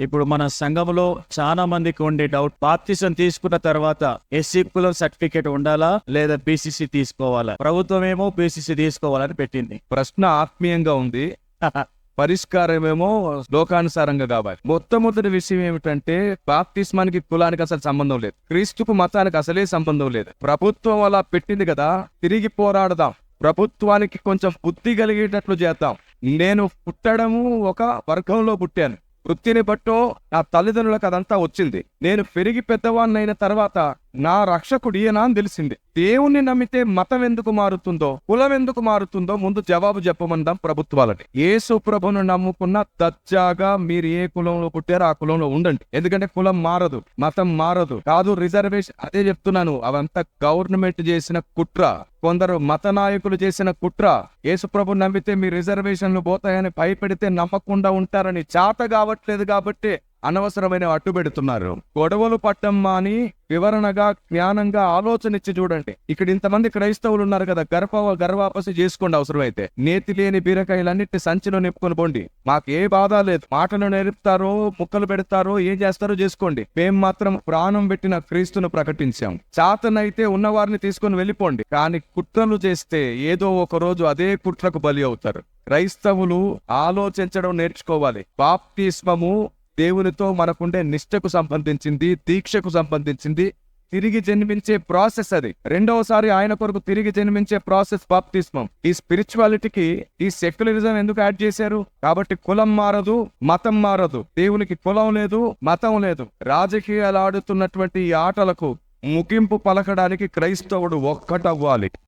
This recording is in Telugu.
ఇప్పుడు మన సంఘంలో చాలా మందికి ఉండే డౌట్ బాప్తిసం తీసుకున్న తర్వాత ఎస్సీ కులం సర్టిఫికేట్ ఉండాలా లేదా బీసీసీ తీసుకోవాలా? ప్రభుత్వం ఏమో బీసీసీ తీసుకోవాలని పెట్టింది. ప్రశ్న ఆత్మీయంగా ఉంది. పరిష్కారమేమో లోకానుసారంగా కావాలి. మొట్టమొదటి విషయం ఏమిటంటే బాప్తిస్మానికి కులానికి అసలు సంబంధం లేదు. క్రీస్తుకు మతానికి అసలే సంబంధం లేదు. ప్రభుత్వం అలా పెట్టింది కదా తిరిగి పోరాడదాం. ప్రభుత్వానికి కొంచెం బుద్ధి కలిగేటట్లు చేద్దాం. నేను పుట్టడము ఒక వర్గంలో పుట్టాను. వృత్తిని బట్టో నా తల్లిదండ్రులకు అదంతా వచ్చింది. నేను పెరిగి పెద్దవాడినైన తర్వాత నా రక్షకుడు ఈయన అని తెలిసింది. దేవుణ్ణి నమ్మితే మతం ఎందుకు మారుతుందో కులం ఎందుకు మారుతుందో ముందు జవాబు చెప్పమందాం ప్రభుత్వాలని. యేసు ప్రభును నమ్ముకున్న దర్జాగా మీరు ఏ కులంలో పుట్టారో ఆ కులంలో ఉండండి. ఎందుకంటే కులం మారదు మతం మారదు. కాదు రిజర్వేషన్ అదే చెప్తున్నాను. అవంతా గవర్నమెంట్ చేసిన కుట్ర కొందరు మత నాయకులు చేసిన కుట్ర. యేసుప్రభు నమ్మితే మీ రిజర్వేషన్లు పోతాయని భయపెడితే నమ్మకుండా ఉంటారని. చాత కావట్లేదు కాబట్టి అనవసరమైన అడ్డు పెడుతున్నారు గొడవలు పట్టం మాని వివరణగా జ్ఞానంగా ఆలోచన ఇచ్చి చూడండి. ఇక్కడ ఇంతమంది క్రైస్తవులు ఉన్నారు కదా గర్భ గర్వాపసి చేసుకోండి అవసరమైతే. నేతి లేని బీరకాయలన్నిటి సంచిలో నింపుకొని పోండి. మాకు ఏ బాధ లేదు. మాటలు నేర్పుతారో ముక్కలు పెడతారో ఏం చేస్తారో చేసుకోండి. మేం మాత్రం ప్రాణం పెట్టిన క్రీస్తును ప్రకటించాం. చాతనైతే ఉన్నవారిని తీసుకొని వెళ్ళిపోండి. కానీ కుట్రలు చేస్తే ఏదో ఒక రోజు అదే కుట్రకు బలి అవుతారు. క్రైస్తవులు ఆలోచించడం నేర్చుకోవాలి. బాప్తిస్మము దేవునితో మనకుండే నిష్ఠకు సంబంధించింది దీక్షకు సంబంధించింది తిరిగి జన్మించే ప్రాసెస్ అది. రెండవసారి ఆయన కొరకు తిరిగి జన్మించే ప్రాసెస్ బాప్తిస్మం. ఈ స్పిరిచువాలిటీకి ఈ సెక్యులరిజం ఎందుకు యాడ్ చేశారు? కాబట్టి కులం మారదు మతం మారదు. దేవునికి కులం లేదు మతం లేదు. రాజకీయాలు ఆడుతున్నటువంటి ఈ ఆటలకు ముగింపు పలకడానికి క్రైస్తవుడు ఒక్కటవ్వాలి.